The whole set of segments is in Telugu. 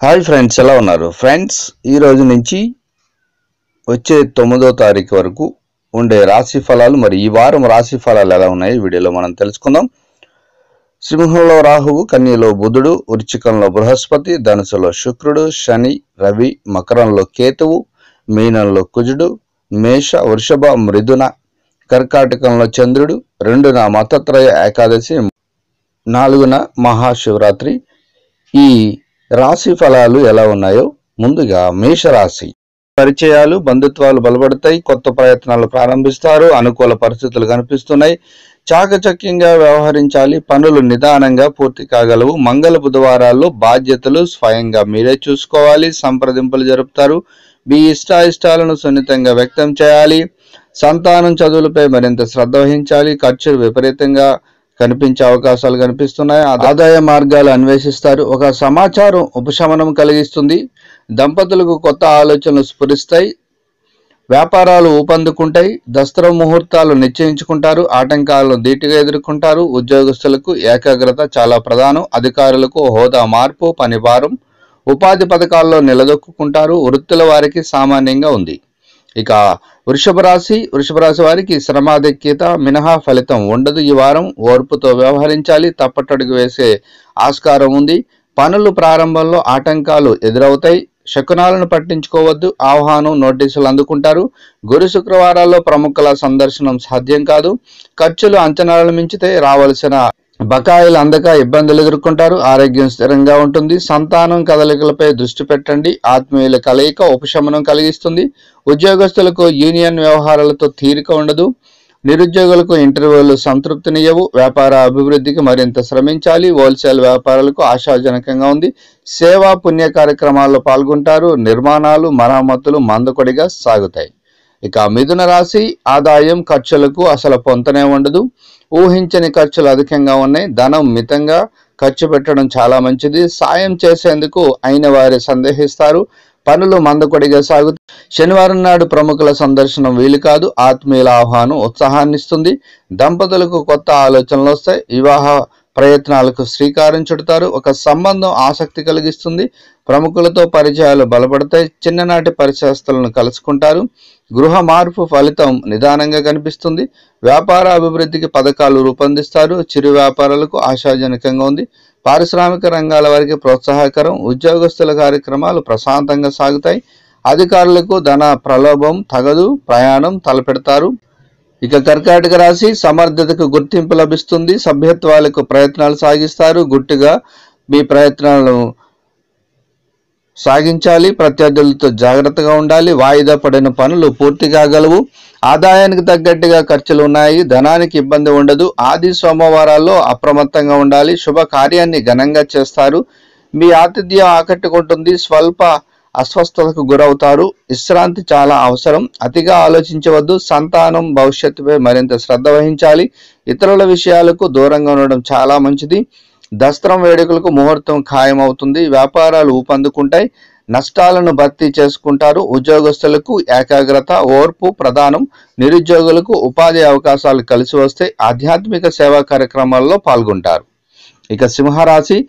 హాయ్ ఫ్రెండ్స్ ఎలా ఉన్నారు? ఫ్రెండ్స్ ఈ రోజు నుంచి వచ్చే తొమ్మిదో తారీఖు వరకు ఉండే రాశి ఫలాలు మరి ఈ వారం రాశి ఫలాలు ఎలా ఉన్నాయి వీడియోలో మనం తెలుసుకుందాం. సింహంలో రాహువు కన్యలో బుధుడు వృచ్చికంలో బృహస్పతి ధనుసులో శుక్రుడు శని రవి మకరంలో కేతువు మీనంలో కుజుడు మేష వృషభ మృదున కర్కాటకంలో చంద్రుడు రెండున మతత్రయ ఏకాదశి నాలుగున మహాశివరాత్రి. ఈ రాశి ఫలాలు ఎలా ఉన్నాయో ముందుగా మేషరాశి పరిచయాలు బంధుత్వాలు బలపడతాయి కొత్త ప్రయత్నాలు ప్రారంభిస్తారు అనుకూల పరిస్థితులు కనిపిస్తున్నాయి. చాకచక్యంగా వ్యవహరించాలి పనులు నిదానంగా పూర్తి కాగలవు. మంగళ బుధవారాల్లో బాధ్యతలు స్వయంగా మీరే చూసుకోవాలి సంప్రదింపులు జరుపుతారు. మీ ఇష్టాయిష్టాలను సున్నితంగా వ్యక్తం చేయాలి. సంతానం చదువులపై మరింత శ్రద్ధ వహించాలి. ఖర్చులు విపరీతంగా కనిపించే అవకాశాలు కనిపిస్తున్నాయి. ఆదాయ మార్గాలు అన్వేషిస్తారు. ఒక సమాచారం ఉపశమనం కలిగిస్తుంది. దంపతులకు కొత్త ఆలోచనలు స్ఫురిస్తాయి. వ్యాపారాలు ఊపందుకుంటాయి. దసరా ముహూర్తాలు నిశ్చయించుకుంటారు. ఆటంకాలను ధీటుగా ఎదుర్కొంటారు. ఉద్యోగస్తులకు ఏకాగ్రత చాలా ప్రధానం. అధికారులకు హోదా మార్పు పనిభారం ఉపాధి పథకాల్లో నిలదొక్కుంటారు. వృత్తుల వారికి సామాన్యంగా ఉంది. ఇక వృషభ రాశి వృషభ రాశి వారికి శ్రమాధిక్యత మినహా ఫలితం ఉండదు. ఈ వారం ఓర్పుతో వ్యవహరించాలి. తప్పటడుగు వేసే ఆస్కారం ఉంది. పనులు ప్రారంభంలో ఆటంకాలు ఎదురవుతాయి. శకునాలను పట్టించుకోవద్దు. ఆహ్వానం నోటీసులు అందుకుంటారు. గురు శుక్రవారాల్లో ప్రముఖుల సందర్శనం సాధ్యం కాదు. ఖర్చులు అంచనాలను మించితే రావలసిన బకాయిలు అందక ఇబ్బందులు ఎదుర్కొంటారు ఆరోగ్యం స్థిరంగా ఉంటుంది. సంతానం కదలికలపై దృష్టి పెట్టండి. ఆత్మీయుల కలయిక ఉపశమనం కలిగిస్తుంది. ఉద్యోగస్తులకు యూనియన్ వ్యవహారాలతో తీరిక ఉండదు. నిరుద్యోగులకు ఇంటర్వ్యూలు సంతృప్తినియవు. వ్యాపార అభివృద్ధికి మరింత శ్రమించాలి. హోల్సేల్ వ్యాపారాలకు ఆశాజనకంగా ఉంది. సేవా పుణ్య కార్యక్రమాల్లో పాల్గొంటారు. నిర్మాణాలు మరమ్మతులు మందకొడిగా సాగుతాయి. ఇక మిథున రాశి ఆదాయం ఖర్చులకు అసలు పొంతనే ఉండదు. ఊహించని ఖర్చులు అధికంగా ఉన్నాయి. ధనం మితంగా ఖర్చు పెట్టడం చాలా మంచిది. సాయం చేసేందుకు అయిన వారి సందేహిస్తారు. పనులు మందకొడిగా సాగు శనివారం నాడు ప్రముఖుల సందర్శనం వీలు కాదు. ఆత్మీయుల ఆహ్వానం ఉత్సాహాన్నిస్తుంది. దంపతులకు కొత్త ఆలోచనలు వస్తాయి. వివాహ ప్రయత్నాలకు శ్రీకారం చుడతారు. ఒక సంబంధం ఆసక్తి కలిగిస్తుంది. ప్రముఖులతో పరిచయాలు బలపడతాయి. చిన్ననాటి పరిచయస్తులను కలుసుకుంటారు. గృహ మార్పు ఫలితం నిదానంగా కనిపిస్తుంది. వ్యాపార అభివృద్ధికి పథకాలు రూపొందిస్తారు. చిరు వ్యాపారాలకు ఆశాజనకంగా ఉంది. పారిశ్రామిక రంగాల వారికి ప్రోత్సాహకరం. ఉద్యోగస్తుల కార్యక్రమాలు ప్రశాంతంగా సాగుతాయి. అధికారులకు ధన ప్రలోభం తగదు. ప్రయాణం తలపెడతారు. ఇక కర్కాటక రాశి సమర్థతకు గుర్తింపు లభిస్తుంది. సభ్యత్వాలకు ప్రయత్నాలు సాగిస్తారు. గుట్టుగా మీ ప్రయత్నాలను సాగించాలి. ప్రత్యర్థులతో జాగ్రత్తగా ఉండాలి. వాయిదా పడిన పనులు పూర్తి కాగలవు ఆదాయానికి తగ్గట్టుగా ఖర్చులు ఉన్నాయి. ధనానికి ఇబ్బంది ఉండదు. ఆది సోమవారాల్లో అప్రమత్తంగా ఉండాలి. శుభ కార్యాన్ని ఘనంగా చేస్తారు. మీ ఆతిథ్యం ఆకట్టుకుంటుంది. స్వల్ప అస్వస్థతకు గురవుతారు విశ్రాంతి చాలా అవసరం. అతిగా ఆలోచించవద్దు. సంతానం భవిష్యత్తుపై మరింత శ్రద్ధ వహించాలి. ఇతరుల విషయాలకు దూరంగా ఉండడం చాలా మంచిది. దస్త్రం వేడుకలకు ముహూర్తం ఖాయమవుతుంది. వ్యాపారాలు ఊపందుకుంటాయి. నష్టాలను భర్తీ చేసుకుంటారు. ఉద్యోగస్తులకు ఏకాగ్రత ఓర్పు ప్రధానం. నిరుద్యోగులకు ఉపాధి అవకాశాలు కలిసి వస్తే ఆధ్యాత్మిక సేవా కార్యక్రమాల్లో పాల్గొంటారు. ఇక సింహరాశి.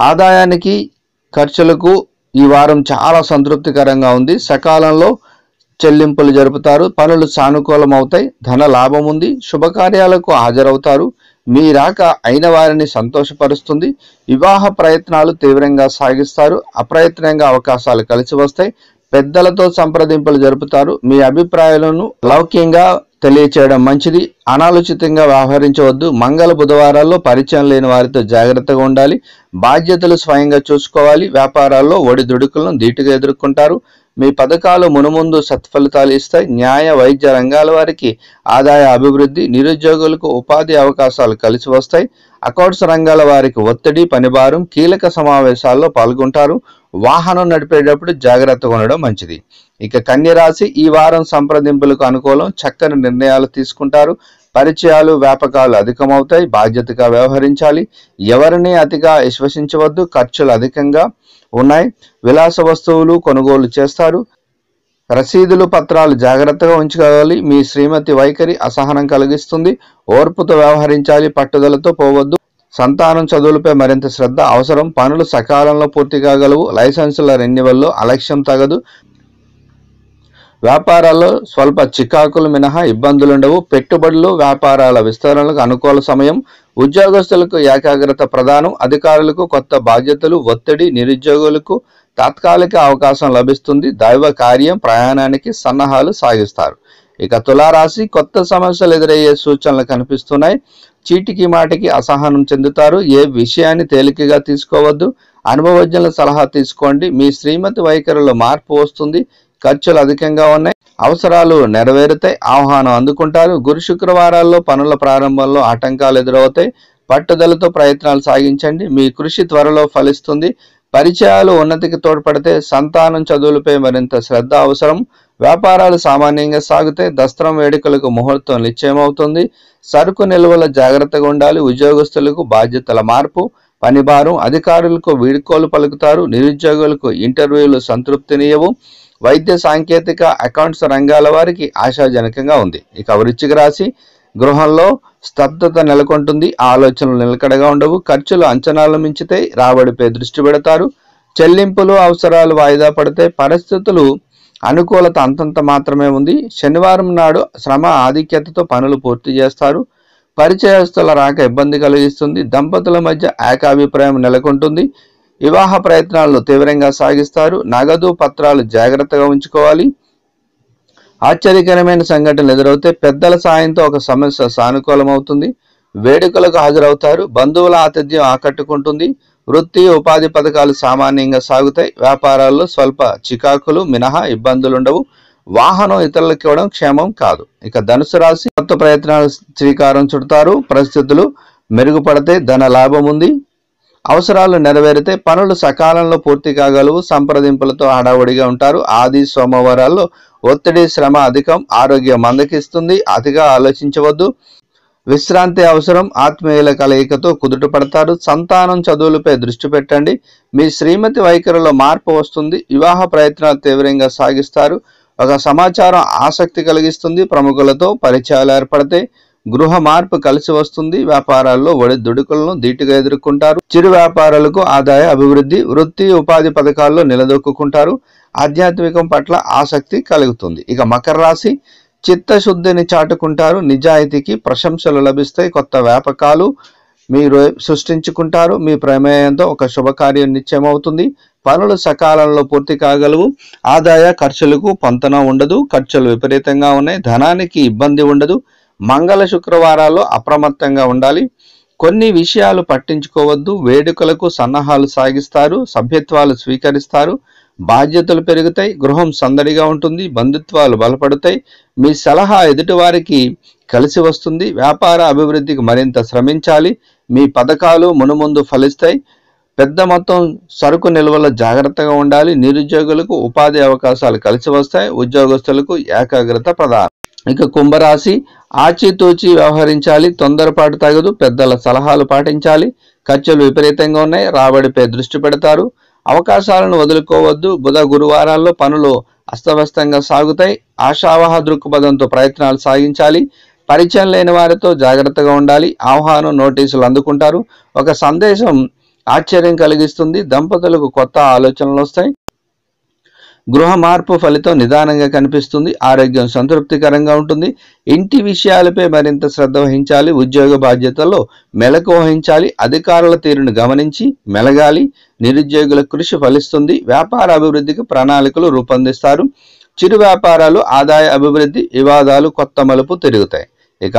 ఆదాయానికి ఖర్చులకు ఈ వారం చాలా సంతృప్తికరంగా ఉంది. సకాలంలో చెల్లింపులు జరుపుతారు. పనులు సానుకూలం అవుతాయి ధన లాభం ఉంది. శుభకార్యాలకు హాజరవుతారు. మీ రాక అయిన వారిని సంతోషపరుస్తుంది. వివాహ ప్రయత్నాలు తీవ్రంగా సాగిస్తారు. అప్రయత్నంగా అవకాశాలు కలిసి వస్తాయి. పెద్దలతో సంప్రదింపులు జరుపుతారు. మీ అభిప్రాయాలను లౌక్యంగా తెలియచేయడం మంచిది. అనాలోచితంగా వ్యవహరించవద్దు. మంగళ బుధవారాల్లో పరిచయం లేని వారితో జాగ్రత్తగా ఉండాలి. బాధ్యతలు స్వయంగా చూసుకోవాలి. వ్యాపారాల్లో ఒడిదుడుకులను ధీటుగా ఎదుర్కొంటారు. మీ పథకాలు మునుముందు సత్ఫలితాలు ఇస్తాయి. న్యాయ వైద్య రంగాల వారికి ఆదాయ అభివృద్ధి నిరుద్యోగులకు ఉపాధి అవకాశాలు కలిసి వస్తాయి. అకౌంట్స్ రంగాల వారికి ఒత్తిడి పనిభారం కీలక సమావేశాల్లో పాల్గొంటారు. వాహనం నడిపేటప్పుడు జాగ్రత్తగా ఉండడం మంచిది. ఇక కన్య రాశి ఈ వారం సంప్రదింపులకు అనుకూలం చక్కని నిర్ణయాలు తీసుకుంటారు. పరిచయాలు వ్యాపకాలు అధికమవుతాయి. బాధ్యతగా వ్యవహరించాలి. ఎవరిని అతిగా విశ్వసించవద్దు. ఖర్చులు అధికంగా ఉన్నాయి. విలాస వస్తువులు కొనుగోలు చేస్తారు. రసీదులు పత్రాలు జాగ్రత్తగా ఉంచుకోవాలి. మీ శ్రీమతి వైఖరి అసహనం కలిగిస్తుంది. ఓర్పుతో వ్యవహరించాలి. పట్టుదలతో పోవద్దు. సంతానం చదువులపై మరింత శ్రద్ధ అవసరం. పనులు సకాలంలో పూర్తి కాగలవు. లైసెన్సుల రెన్యువల్లో అలక్ష్యం తగదు. వ్యాపారాల్లో స్వల్ప చికాకులు మినహా ఇబ్బందులుండవు. పెట్టుబడులు వ్యాపారాల విస్తరణలకు అనుకూల సమయం ఉద్యోగస్తులకు ఏకాగ్రత ప్రదానం అధికారులకు కొత్త బాధ్యతలు ఒత్తిడి నిరుద్యోగులకు తాత్కాలిక అవకాశం లభిస్తుంది. దైవ కార్యం ప్రయాణానికి సన్నాహాలు సాగిస్తారు. ఇక తులారాశి కొత్త సమస్యలు ఎదురయ్యే సూచనలు కనిపిస్తున్నాయి. చీటికి మాటికి అసహనం చెందుతారు. ఏ విషయాన్ని తేలికగా తీసుకోవద్దు. అనుభవజ్ఞుల సలహా తీసుకోండి. మీ శ్రీమతి వైఖరిలో మార్పు వస్తుంది. ఖర్చులు అధికంగా ఉన్నాయి. అవసరాలు నెరవేరుతాయి ఆహ్వానం అందుకుంటారు. గురు శుక్రవారాల్లో పనుల ప్రారంభంలో ఆటంకాలు ఎదురవుతాయి. పట్టుదలతో ప్రయత్నాలు సాగించండి. మీ కృషి త్వరలో ఫలిస్తుంది. పరిచయాలు ఉన్నతికి తోడ్పడితే సంతానం చదువులపై మరింత శ్రద్ధ అవసరం. వ్యాపారాలు సామాన్యంగా సాగితే దస్త్రం వేడుకలకు ముహూర్తం నిశ్చయమవుతుంది. సరుకు నిల్వల జాగ్రత్తగా ఉండాలి. ఉద్యోగస్తులకు బాధ్యతల మార్పు పనిభారం అధికారులకు వీడ్కోలు పలుకుతారు. నిరుద్యోగులకు ఇంటర్వ్యూలు సంతృప్తినియవు. వైద్య సాంకేతిక అకౌంట్స్ రంగాల వారికి ఆశాజనకంగా ఉంది. ఇక వృశ్చిక రాశి గృహంలో స్తబ్దత నెలకొంటుంది. ఆలోచనలు నిలకడగా ఉండవు. ఖర్చులు అంచనాలు మించితే రాబడిపై దృష్టి పెడతారు. చెల్లింపులు అవసరాలు వాయిదా పడితే పరిస్థితులు అనుకూలత అంతంత మాత్రమే ఉంది. శనివారం నాడు శ్రమ ఆధిక్యతతో పనులు పూర్తి చేస్తారు. పరిచయస్తుల రాక ఇబ్బంది కలిగిస్తుంది. దంపతుల మధ్య ఏకాభిప్రాయం నెలకొంటుంది. వివాహ ప్రయత్నాలను తీవ్రంగా సాగిస్తారు. నగదు పత్రాలు జాగ్రత్తగా ఉంచుకోవాలి. ఆశ్చర్యకరమైన సంఘటనలు ఎదురవుతే పెద్దల సాయంతో ఒక సమస్య సానుకూలమవుతుంది. వేడుకలకు హాజరవుతారు. బంధువుల ఆతిథ్యం ఆకట్టుకుంటుంది. వృత్తి ఉపాధి పథకాలు సామాన్యంగా సాగుతాయి. వ్యాపారాల్లో స్వల్ప చికాకులు మినహా ఇబ్బందులుండవు. వాహనం ఇతరులకు ఇవ్వడం క్షేమం కాదు. ఇక ధనుసు రాశి కొత్త ప్రయత్నాలు శ్రీకారం చుడతారు. పరిస్థితులు మెరుగుపడితే ధన లాభం ఉంది. అవసరాలు నెరవేరితే పనులు సకాలంలో పూర్తి కాగలవు సంప్రదింపులతో హడావుడిగా ఉంటారు. ఆది సోమవారాల్లో ఒత్తిడి శ్రమ అధికం ఆరోగ్యం మందకిస్తుంది. అతిగా ఆలోచించవద్దు. విశ్రాంతి అవసరం ఆత్మీయుల కలయికతో కుదుట పడతారు సంతానం చదువులపై దృష్టి పెట్టండి. మీ శ్రీమతి వైఖరిలో మార్పు వస్తుంది. వివాహ ప్రయత్నాలు తీవ్రంగా సాగిస్తారు. ఒక సమాచారం ఆసక్తి కలిగిస్తుంది. ప్రముఖులతో పరిచయాలు ఏర్పడతాయి. గృహ మార్పు కలిసి వస్తుంది. వ్యాపారాల్లో ఒడిదుడుకులను ధీటుగా ఎదుర్కొంటారు. చిరు వ్యాపారాలకు ఆదాయ అభివృద్ధి వృత్తి ఉపాధి పథకాల్లో నిలదొక్కుంటారు ఆధ్యాత్మికం పట్ల ఆసక్తి కలుగుతుంది. ఇక మకర రాశి చిత్తశుద్ధిని చాటుకుంటారు. నిజాయితీకి ప్రశంసలు లభిస్తాయి. కొత్త వ్యాపకాలు మీరు సృష్టించుకుంటారు. మీ ప్రమేయంతో ఒక శుభకార్యం నిశ్చయమవుతుంది. పనులు సకాలంలో పూర్తి కాగలవు. ఆదాయ ఖర్చులకు పొంతన ఉండదు. ఖర్చులు విపరీతంగా ఉన్నాయి. ధనానికి ఇబ్బంది ఉండదు. మంగళ శుక్రవారాల్లో అప్రమత్తంగా ఉండాలి. కొన్ని విషయాలు పట్టించుకోవద్దు. వేడుకలకు సన్నాహాలు సాగిస్తారు. సభ్యత్వాలు స్వీకరిస్తారు. బాధ్యతలు పెరుగుతాయి. గృహం సందడిగా ఉంటుంది. బంధుత్వాలు బలపడతాయి. మీ సలహా ఎదుటివారికి కలిసి వస్తుంది. వ్యాపార అభివృద్ధికి మరింత శ్రమించాలి. మీ పథకాలు మునుముందు ఫలిస్తాయి. పెద్ద మొత్తం సరుకు నిల్వల జాగ్రత్తగా ఉండాలి. నిరుద్యోగులకు ఉపాధి అవకాశాలు కలిసి వస్తాయి. ఉద్యోగస్తులకు ఏకాగ్రత ప్రధానం. ఇక కుంభరాశి ఆచితూచి వ్యవహరించాలి తొందరపాటు తగదు పెద్దల సలహాలు పాటించాలి ఖర్చులు విపరీతంగా ఉన్నాయి రాబడిపై దృష్టి పెడతారు. అవకాశాలను వదులుకోవద్దు బుధ గురువారాల్లో పనులు అస్తవ్యస్తంగా సాగుతాయి ఆశావహ దృక్పథంతో ప్రయత్నాలు సాగించాలి పరిచయం లేని వారితో జాగ్రత్తగా ఉండాలి ఆహ్వానం నోటీసులు అందుకుంటారు. ఒక సందేశం ఆశ్చర్యం కలిగిస్తుంది దంపతులకు కొత్త ఆలోచనలు వస్తాయి. గృహ మార్పు ఫలితం నిదానంగా కనిపిస్తుంది ఆరోగ్యం సంతృప్తికరంగా ఉంటుంది. ఇంటి విషయాలపై మరింత శ్రద్ధ వహించాలి ఉద్యోగ బాధ్యతల్లో మెలకు వహించాలి అధికారుల తీరును గమనించి మెలగాలి. నిరుద్యోగుల కృషి ఫలిస్తుంది వ్యాపార అభివృద్ధికి ప్రణాళికలు రూపొందిస్తారు. చిరు వ్యాపారాలు ఆదాయ అభివృద్ధి వివాదాలు కొత్త మలుపు తిరుగుతాయి. ఇక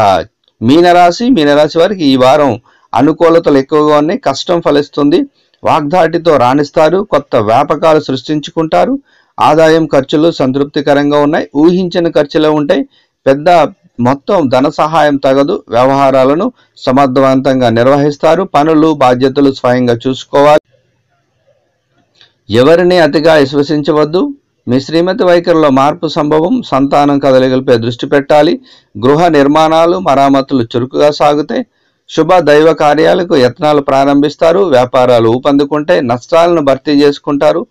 మీనరాశి మీనరాశి వారికి ఈ వారం అనుకూలతలు ఎక్కువగా ఉన్నాయి కష్టం ఫలిస్తుంది. వాగ్దాటితో రాణిస్తారు కొత్త వ్యాపకాలు సృష్టించుకుంటారు. ఆదాయం ఖర్చులు సంతృప్తికరంగా ఉన్నాయి ఊహించిన ఖర్చులు ఉంటాయి. పెద్ద మొత్తం ధన సహాయం తగదు వ్యవహారాలను సమర్థవంతంగా నిర్వహిస్తారు పనులు బాధ్యతలు స్వయంగా చూసుకోవాలి. ఎవరిని అతిగా విశ్వసించవద్దు. మీ శ్రీమతి వైఖరిలో మార్పు సంభవం సంతానం కదలికలపై దృష్టి పెట్టాలి. గృహ నిర్మాణాలు మరామతులు చురుకుగా సాగుతాయి. శుభ దైవ కార్యాలకు యత్నాలు ప్రారంభిస్తారు వ్యాపారాలు ఊపందుకుంటే నష్టాలను భర్తీ చేసుకుంటారు.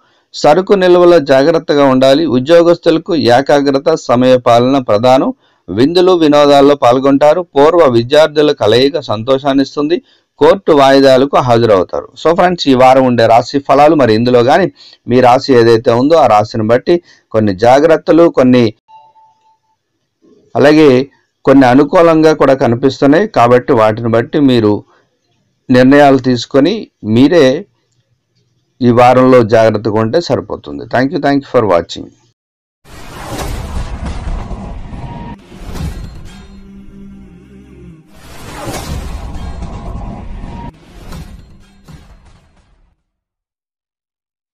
సరుకు నిల్వలో జాగ్రత్తగా ఉండాలి. ఉద్యోగస్తులకు ఏకాగ్రత సమయ పాలన ప్రధానం. విందులు వినోదాల్లో పాల్గొంటారు. పూర్వ విద్యార్థుల కలయిక సంతోషాన్నిస్తుంది. కోర్టు వాయిదాలకు హాజరవుతారు. సో ఫ్రెండ్స్ ఈ వారం ఉండే రాశి ఫలాలు మరి ఇందులో కానీ మీ రాశి ఏదైతే ఉందో ఆ రాశిని బట్టి కొన్ని జాగ్రత్తలు కొన్ని అలాగే కొన్ని అనుకూలంగా కూడా కనిపిస్తున్నాయి. కాబట్టి వాటిని బట్టి మీరు నిర్ణయాలు తీసుకొని మీరే ఈ వారంలో జాగ్రత్తగా ఉంటే సరిపోతుంది. Thank you thank you for watching